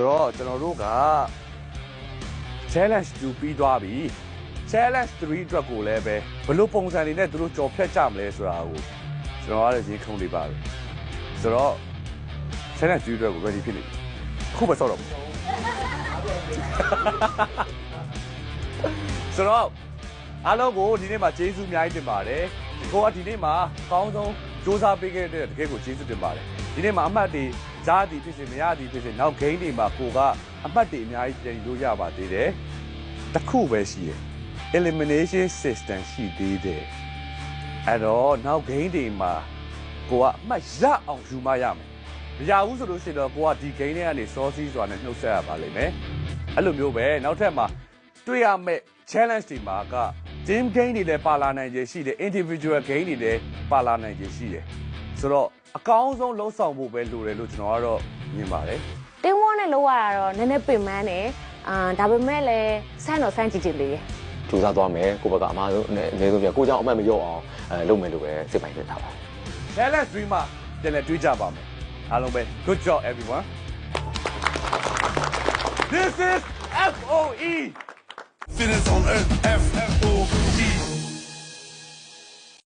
ဆိုတော့ကျွန်တော်တို့က challenge 2ပြီးသွားပြီ challenge 3အတွက်ကိုလည်းပဲဘယ်လိုပုံစံတွေနဲ့သူတို့ကြော်ဖြတ်ကြမလဲဆိုတာကိုကျွန်တော်ကတော့ရေးခုံလေးပါပဲဆိုတော့ challenge 2အတွက်ကို ready ဖြစ်နေပြီခုပဲဆောက်တော့မယ်ဆိုတော့အားလုံးကိုဒီနေ့မှာကျေးဇူးအများကြီးတင်ပါတယ်ကိုကဒီနေ့မှာအကောင်းဆုံးစူးစမ်းပေးခဲ့တဲ့တကယ်ကိုကျေးဇူးတင်ပါတယ်ဒီနေ့မှာအမှတ်တွေ ဈာသည်ဖြစ်စေမရသည်ဖြစ်စေနောက် game တွေမှာကိုကအမှတ်တွေအများကြီးပြင်လို့ရပါသေးတယ်တစ်ခုပဲရှိတယ် elimination system ရှိသေးတယ်အဲ့တော့နောက် game တွေမှာကိုကအမှတ်ရအောင်ယူမရမယ်မရဘူးဆိုလို့ရှိရင်တော့ကိုကဒီ game တွေကနေစောစီးစွာနဲ့နှုတ်ဆက်ရပါလိမ့်မယ်အဲ့လိုမျိုးပဲနောက်ထပ်မှာတွေ့ရမယ့် challenge တွေမှာက team game တွေလည်းပါလာနိုင်ခြေရှိတယ် individual game တွေလည်းပါလာနိုင်ခြေရှိတယ်ဆိုတော့ အကောင်းဆုံးလုံးဆောင်ဖို့ပဲလိုတယ်လို့ကျွန်တော်ကတော့မြင်ပါတယ်တင်းဝေါနဲ့လောက်ရတာတော့နည်းနည်းပင်ပန်းတယ်အာဒါပေမဲ့လည်းစမ်းတော့စမ်းကြည့်ကြည့်လေးရယ်ကြိုးစားသွားမယ်ကိုယ့်ဘက်ကအမားဆုံးအနည်းဆုံးပြကိုကြောင့်အမှတ်မလျော့အောင်အဲလုပ်မယ်လို့ပဲစိတ်ပိုင်းဖြစ်ထားပါ challenge 3မှာပြန်လည်တွေးကြပါမယ်အားလုံးပဲ good job everyone this is FOE Finish on earth, F, F, O,